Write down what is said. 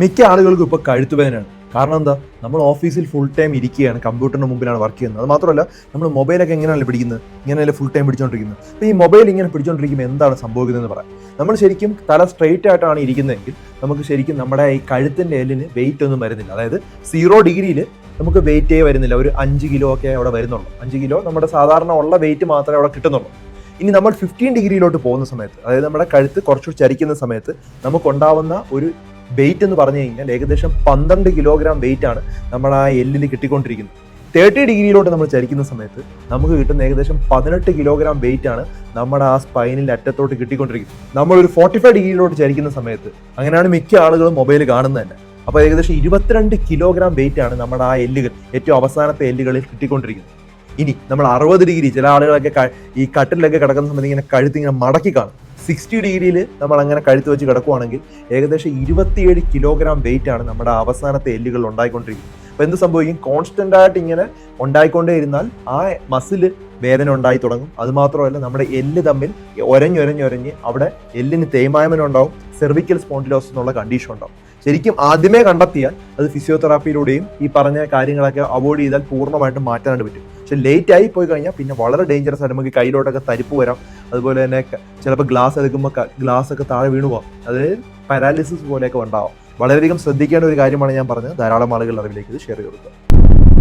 മിക്ക ആളുകൾക്കും ഇപ്പോൾ കഴുത്തുവേദനയാണ് കാരണം എന്താ? നമ്മൾ ഓഫീസിൽ ഫുൾ ടൈം ഇരിക്കുകയാണ് കമ്പ്യൂട്ടറിന് മുമ്പിലാണ് വർക്ക് ചെയ്യുന്നത്. അത് മാത്രമല്ല നമ്മൾ മൊബൈലൊക്കെ എങ്ങനെയാണ് പിടിക്കുന്നത്? ഇങ്ങനെയല്ലേ ഫുൾ ടൈം പിടിച്ചോണ്ടിരിക്കുന്നത്? അപ്പോൾ ഈ മൊബൈൽ ഇങ്ങനെ പിടിച്ചോണ്ടിരിക്കുമ്പോൾ എന്താണ് സംഭവിക്കുന്നതെന്ന് പറയാം. നമ്മൾ ശരിക്കും തല സ്ട്രെയിറ്റ് ആയിട്ടാണ് ഇരിക്കുന്നതെങ്കിൽ നമുക്ക് ശരിക്കും നമ്മുടെ ഈ കഴുത്തിന്റെ എല്ലിന് വെയിറ്റ് ഒന്നും വരുന്നില്ല. അതായത് സീറോ ഡിഗ്രിയിൽ നമുക്ക് വെയിറ്റേ വരുന്നില്ല. ഒരു അഞ്ച് കിലോ ഒക്കെ അവിടെ വരുന്നുള്ളൂ. അഞ്ച് കിലോ നമ്മുടെ സാധാരണ ഉള്ള വെയിറ്റ് മാത്രമേ അവിടെ കിട്ടുന്നുള്ളൂ. ഇനി നമ്മൾ ഫിഫ്റ്റീൻ ഡിഗ്രിയിലോട്ട് പോകുന്ന സമയത്ത് അതായത് നമ്മുടെ കഴുത്ത് കുറച്ച് ചരിക്കുന്ന സമയത്ത് നമുക്കുണ്ടാവുന്ന ഒരു വെയിറ്റ് എന്ന് പറഞ്ഞു കഴിഞ്ഞാൽ ഏകദേശം പന്ത്രണ്ട് കിലോഗ്രാം വെയിറ്റ് ആണ് നമ്മൾ ആ എല്ലിൽ കിട്ടിക്കൊണ്ടിരിക്കുന്നത്. തേർട്ടി ഡിഗ്രിയിലോട്ട് നമ്മൾ ചരിക്കുന്ന സമയത്ത് നമുക്ക് കിട്ടുന്ന ഏകദേശം പതിനെട്ട് കിലോഗ്രാം വെയിറ്റ് ആണ് നമ്മുടെ ആ സ്പൈനിൽ അറ്റത്തോട്ട് കിട്ടിക്കൊണ്ടിരിക്കുന്നത്. നമ്മൾ ഒരു ഫോർട്ടി ഫൈവ് ഡിഗ്രിയിലോട്ട് ചരിക്കുന്ന സമയത്ത് അങ്ങനെയാണ് മിക്ക ആളുകളും മൊബൈൽ കാണുന്നത് തന്നെ. അപ്പോൾ ഏകദേശം ഇരുപത്തിരണ്ട് കിലോഗ്രാം വെയിറ്റ് ആണ് നമ്മുടെ ആ എല്ലുകൾ ഏറ്റവും അവസാനത്തെ എല്ലുകളിൽ കിട്ടിക്കൊണ്ടിരിക്കുന്നത്. ഇനി നമ്മൾ അറുപത് ഡിഗ്രി ചില ആളുകളൊക്കെ ഈ കട്ടിലൊക്കെ കിടക്കുന്ന സമയത്ത് ഇങ്ങനെ കഴുത്ത് ഇങ്ങനെ മടക്കി കാണും. സിക്സ്റ്റി ഡിഗ്രിയിൽ നമ്മൾ അങ്ങനെ കഴുത്ത് വെച്ച് കിടക്കുവാണെങ്കിൽ ഏകദേശം ഇരുപത്തിയേഴ് കിലോഗ്രാം വെയിറ്റ് ആണ് നമ്മുടെ അവസാനത്തെ എല്ലുകൾ ഉണ്ടായിക്കൊണ്ടിരിക്കുന്നത്. അപ്പോൾ എന്ത് സംഭവിക്കും? കോൺസ്റ്റന്റ് ആയിട്ട് ഇങ്ങനെ ഉണ്ടായിക്കൊണ്ടേ ഇരുന്നാൽ ആ മസിൽ വേദന ഉണ്ടായി തുടങ്ങും. അതുമാത്രമല്ല നമ്മുടെ എല്ല് തമ്മിൽ ഒരഞ്ഞൊരഞ്ഞൊരഞ്ഞ് അവിടെ എല്ലിന് തേയ്മായ്മനം ഉണ്ടാവും സെർവിക്കൽ സ്പോണ്ടിലോസ് എന്നുള്ള കണ്ടീഷൻ ഉണ്ടാവും. ശരിക്കും ആദ്യമേ കണ്ടെത്തിയാൽ അത് ഫിസിയോതെറാപ്പിയിലൂടെയും ഈ പറഞ്ഞ കാര്യങ്ങളൊക്കെ അവോയ്ഡ് ചെയ്താൽ പൂർണമായിട്ടും മാറ്റാനായിട്ട് പറ്റും. പക്ഷെ ലേറ്റ് ആയി പോയി കഴിഞ്ഞാൽ പിന്നെ വളരെ ഡേഞ്ചറസ് ആയിട്ട് നമുക്ക് കയ്യിലോട്ടൊക്കെ തരിപ്പ് വരാം. അതുപോലെ തന്നെ ചിലപ്പോൾ ഗ്ലാസ് എടുക്കുമ്പോൾ ഗ്ലാസ് ഒക്കെ താഴെ വീണു പോകാം അതായത് പാരാലിസിസ് പോലെയൊക്കെ ഉണ്ടാവാം. വളരെയധികം ശ്രദ്ധിക്കേണ്ട ഒരു കാര്യമാണ് ഞാൻ പറഞ്ഞത്. ധാരാളം ആളുകൾ അറിവിലേക്ക് ഇത് ഷെയർ ചെയ്ത്. കൊടുക്കുക